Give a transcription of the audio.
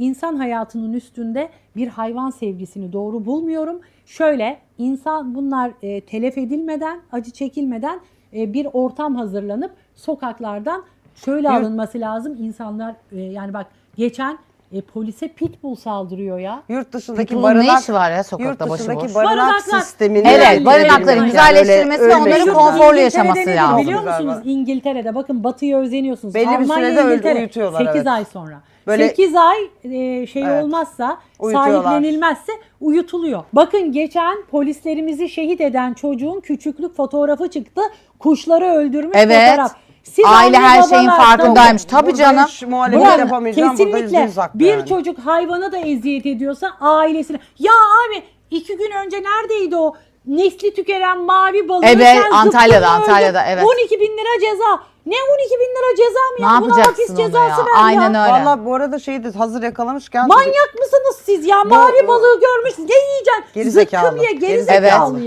İnsan hayatının üstünde bir hayvan sevgisini doğru bulmuyorum. Şöyle insan bunlar e, telef edilmeden, acı çekilmeden e, bir ortam hazırlanıp sokaklardan şöyle Yurt- alınması lazım. İnsanlar e, yani bak geçen e, polise pitbull saldırıyor ya. Yurt dışındaki Pitbull'un barınak ne işi var ya sokakta yurt dışındaki başıboş? barınak Barınaklar- sistemini Evet, barınakların öyle- güzelleştirilmesi ve onların öyle- konforlu İngiltere'de yaşaması nedir lazım. Biliyor Galiba. musunuz İngiltere'de bakın batıya özeniyorsunuz. Belli bir Almanya, sürede İngiltere, uyutuyorlar, 8 evet. ay sonra. Böyle- 8 ay e, şey Evet. olmazsa Uyutuyorlar. sahiplenilmezse uyutuluyor. Bakın geçen polislerimizi şehit eden çocuğun küçüklük fotoğrafı çıktı. Kuşları öldürmüş Evet. fotoğraf. Siz Aile anne her şeyin babalar, farkındaymış. tabii. Burada canım. hiç muhalefet Bırak, yapamayacağım. Burada yüzde kesinlikle bir yani. çocuk hayvana da eziyet ediyorsa ailesine. Ya abi iki gün önce neredeydi o nesli tükenen mavi balığı Evet, sen Antalya'da, zıpkınla öldün. Antalya'da, evet. 12 bin lira ceza. Ne 12 bin lira ceza mı Ne ya? Buna yapacaksın hapis onu cezası ya? ver Aynen ya. öyle. Valla bu arada şeyi de hazır yakalamışken Manyak mısınız siz ya? Mavi balığı görmüş. Ne yiyeceksin? Geri zekalı, Zıkkım ye, geri geri zekalı zekalı. ya.